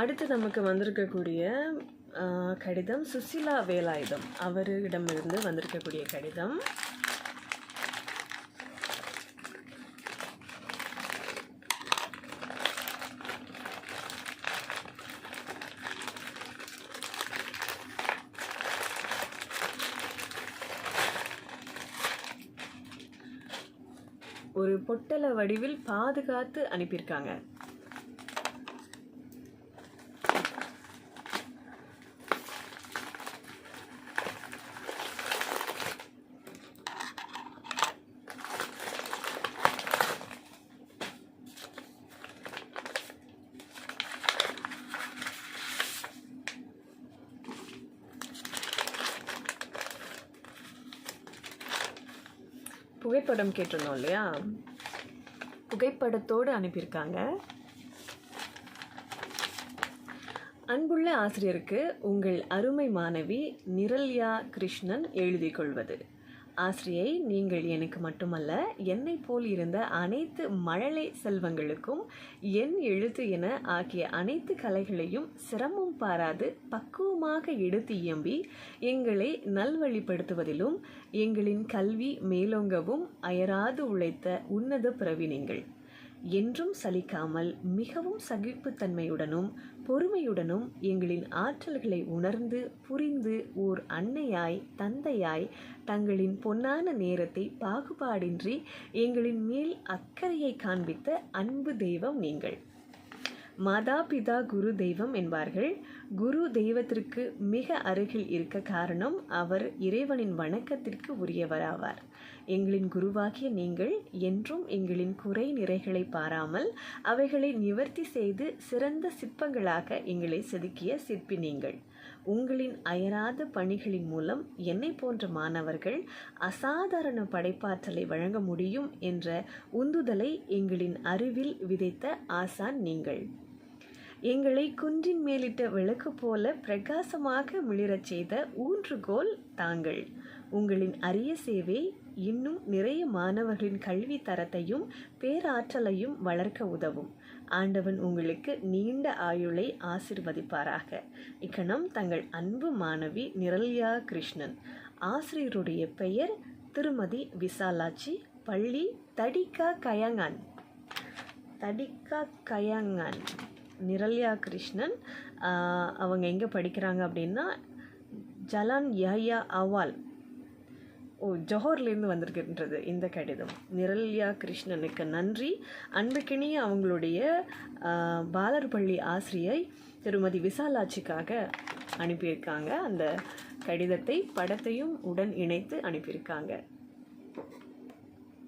அடுத்து நமக்கு வந்திருக்கக்கூடிய கடிதம் சுசிலா வேலாயுதம். அவரிடமிருந்து வந்திருக்கக்கூடிய கடிதம். ஒரு பொட்டல வடிவில் பாதுகாத்து அனுப்பியிருக்காங்க. புகைப்படம் கேட்டிருந்தோம் இல்லையா? புகைப்படத்தோடு அனுப்பியிருக்காங்க. அன்புள்ள ஆசிரியருக்கு உங்கள் அருமை மாணவி நிரல்யா கிருஷ்ணன் எழுதிக் கொள்வது. ஆசிரியை நீங்கள் எனக்கு மட்டுமல்ல என்னை போல் இருந்த அனைத்து மழலை செல்வங்களுக்கும் என் எழுத்து என ஆகிய அனைத்து கலைகளையும் சிரமம் பாராது பக்குவமாக எடுத்து இயம்பி எங்களை நல்வழிப்படுத்துவதிலும் எங்களின் கல்வி மேலோங்கவும் அயராது உழைத்த உன்னத பிறவி என்றும் சலிக்காமல் மிகவும் சகிப்புத்தன்மையுடனும் பொறுமையுடனும் எங்களின் ஆற்றல்களை உணர்ந்து புரிந்து ஓர் அன்னையாய் தந்தையாய் தங்களின் பொன்னான நேரத்தை பாகுபாடின்றி எங்களின் மேல் அக்கறையை காண்பித்த அன்பு தெய்வம் நீங்கள். மாதா பிதா குரு தெய்வம் என்பார்கள். குரு தெய்வத்திற்கு மிக அருகில் இருக்க காரணம் அவர் இறைவனின் வணக்கத்திற்கு உரியவராவார். எங்களின் குருவாகிய நீங்கள் என்றும் எங்களின் குறை நிறைகளை பாராமல் அவைகளை நிவர்த்தி செய்து சிறந்த சிற்பங்களாக எங்களை செதுக்கிய சிற்பி நீங்கள் உங்களின் அயராத பணிகளின் மூலம் என்னை போன்ற மாணவர்கள் அசாதாரண படைப்பாற்றலை வழங்க முடியும் என்ற உந்துதலை எங்களின் அறிவில் விதைத்த ஆசான் நீங்கள். எங்களை குன்றின் மேலிட்ட விளக்கு போல பிரகாசமாக மிளிரச் செய்த ஊன்றுகோல் தாங்கள். உங்களின் அரிய சேவை இன்னும் நிறைய மாணவர்களின் கல்வி தரத்தையும் பேராற்றலையும் வளர்க்க உதவும். ஆண்டவன் உங்களுக்கு நீண்ட ஆயுளை ஆசிர்வதிப்பாராக. இக்கணம் தங்கள் அன்பு மாணவி நிரல்யா கிருஷ்ணன். ஆசிரியருடைய பெயர் திருமதி விசாலாட்சி பள்ளி தடிகா கயங்கான். தடிக்கா கயங்கான். நிரல்யா கிருஷ்ணன் அவங்க எங்கே படிக்கிறாங்க அப்படின்னா ஜலான் யஹ்யா அவால். ஓ ஜோஹர்லேருந்து வந்திருக்கின்றது இந்த கடிதம். நிரல்யா கிருஷ்ணனுக்கு நன்றி. அன்புக்கினிய அவங்களுடைய பாலர் பள்ளி ஆசிரியை திருமதி விசாலாட்சிக்காக அனுப்பியிருக்காங்க. அந்த கடிதத்தை படத்தையும் உடன் இணைத்து அனுப்பியிருக்காங்க.